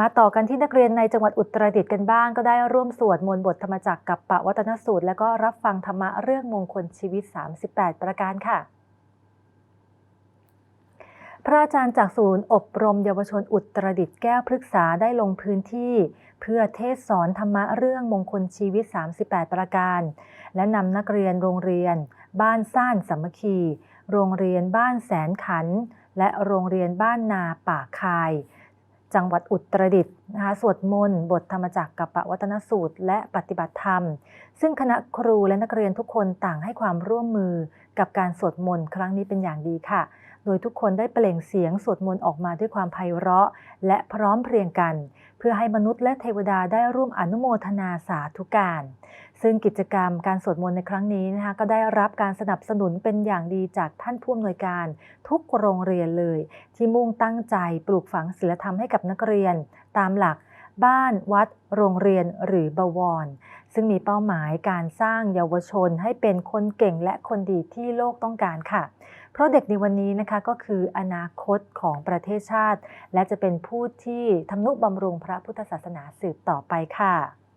มาต่อกันที่นักเรียนในจังหวัดอุตรดิตถ์กันบ้าง ก็ได้ร่วมสวดมนต์บทธรรมจักรกับปะวัตนสูตร และก็รับฟังธรรมะเรื่องมงคลชีวิต 38 ประการค่ะ พระอาจารย์จากศูนย์อบรมเยาวชนอุตรดิตถ์แก้วพฤกษาได้ลงพื้นที่ เพื่อเทศสอนธรรมะเรื่องมงคลชีวิต 38 ประการ และนำนักเรียนโรงเรียน บ้านซ่านสามัคคี โรงเรียนบ้านแสนขัน และโรงเรียนบ้านนาป่าคาย จังหวัดอุตรดิตถ์นะคะสวดมนต์บทธรรมจักรกับปวัตนสูตร และปฏิบัติธรรม ซึ่งคณะครูและนักเรียนทุกคนต่างให้ความร่วมมือกับการสวดมนต์ครั้งนี้เป็นอย่างดีค่ะ ดยทุกคนได้เปล่งเสียงสวดมนต์ออกมาด้วยความไพเราะ และพร้อมเพรียงกัน เพื่อให้มนุษย์และเทวดาได้ร่วมอนุโมทนาสาธุการ ซึ่งกิจกรรมการสวดมนต์ในครั้งนี้นะคะก็ได้รับการสนับสนุนเป็นอย่างดีจากท่านผู้อำนวยการ ทุกโรงเรียนเลย ที่มุ่งตั้งใจปลูกฝังศีลธรรมให้กับนักเรียน ตามหลัก บ้านวัด โรงเรียนหรือบวร ซึ่งมีเป้าหมายการสร้างเยาวชนให้เป็นคนเก่งและคนดีที่โลกต้องการค่ะ เพราะเด็กในวันนี้นะคะก็คืออนาคตของประเทศชาติ และจะเป็นผู้ที่ทำนุบำรุงพระพุทธศาสนาสืบต่อไปค่ะ